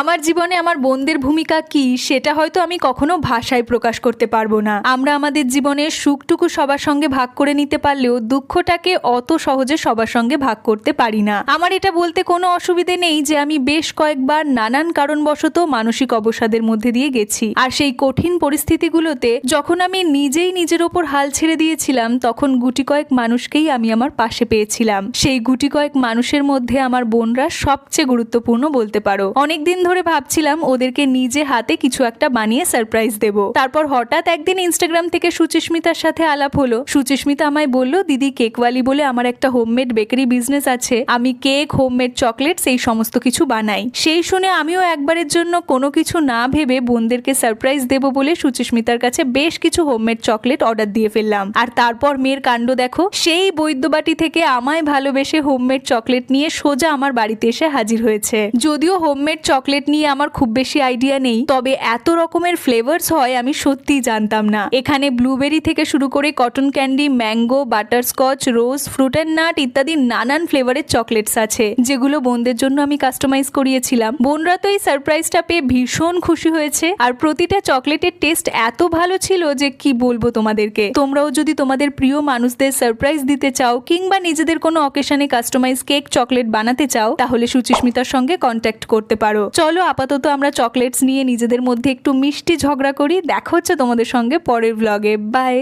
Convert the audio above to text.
আমার জীবনে আমার বোনদের ভূমিকা কি, সেটা হয়তো আমি কখনো ভাষায় প্রকাশ করতে পারব না। আমরা আমাদের জীবনের সুখটুকু সবার সঙ্গে ভাগ করে নিতে পারলেও দুঃখটাকে অত সহজে সবার সঙ্গে ভাগ করতে পারি না। আমার এটা বলতে কোনো অসুবিধে নেই যে আমি বেশ কয়েকবার নানান কারণবশত মানসিক অবসাদের মধ্যে দিয়ে গেছি। আর সেই কঠিন পরিস্থিতিগুলোতে যখন আমি নিজেই নিজের ওপর হাল ছেড়ে দিয়েছিলাম, তখন গুটি কয়েক মানুষকেই আমি আমার পাশে পেয়েছিলাম। সেই গুটি কয়েক মানুষের মধ্যে আমার বোনরা সবচেয়ে গুরুত্বপূর্ণ বলতে পারো। অনেকদিন ধরে ভাবছিলাম ওদেরকে নিজে হাতে কিছু একটা বানিয়ে সারপ্রাইজ দেব। তারপর হঠাৎ একদিন ইনস্টাগ্রাম থেকে সুচিস্মিতার সাথে আলাপ হলো। সুচিস্মিতা আমায় বলল, দিদি কেকওয়ালি বলে আমার একটা হোমমেড বেকারি বিজনেস আছে। আমি কেক হোমমেড চকলেট সেই সমস্ত কিছু বানাই। সেই শুনে আমিও একবারের জন্য কোনো কিছু না ভেবে বোনদেরকে সারপ্রাইজ দেব বলে সুচিস্মিতার কাছে বেশ কিছু হোমমেড চকলেট অর্ডার দিয়ে ফেললাম। আর তারপর মেয়ের কাণ্ড দেখো, সেই বৈদ্যবাটি থেকে আমায় ভালোবেসে হোমমেড চকলেট নিয়ে সোজা আমার বাড়িতে এসে হাজির হয়েছে। যদিও হোমমেড চকলেট নিয়ে আমার খুব বেশি আইডিয়া নেই। তবে এত রকমের ফ্লেভার্স হয়, আমি সত্যিই জানতাম না। এখানে ব্লুবেরি থেকে শুরু করে cotton candy mango butterscotch rose fruit and nut ইত্যাদি নানান ফ্লেভারের চকলেটস আছে, যেগুলো বোনদের জন্য আমি কাস্টমাইজ করিয়েছিলাম। বোনরা তো এই সারপ্রাইজটা পেয়ে ভীষণ খুশি হয়েছে। আর প্রতিটা চকলেটের টেস্ট এত ভালো ছিল যে কি বলব তোমাদেরকে? তোমরাও যদি তোমাদের প্রিয় মানুষদের সারপ্রাইজ দিতে চাও কিংবা নিজেদের কোনো অকেশনে কাস্টমাইজ কেক চকলেট বানাতে চাও, তাহলে সুচিস্মিতার সঙ্গে কন্ট্যাক্ট করতে পারো। চলো আপাতত আমরা চকলেটস নিয়ে নিজেদের মধ্যে একটু মিষ্টি ঝগড়া করি। দেখা হচ্ছে তোমাদের সঙ্গে পরের ব্লগে বাই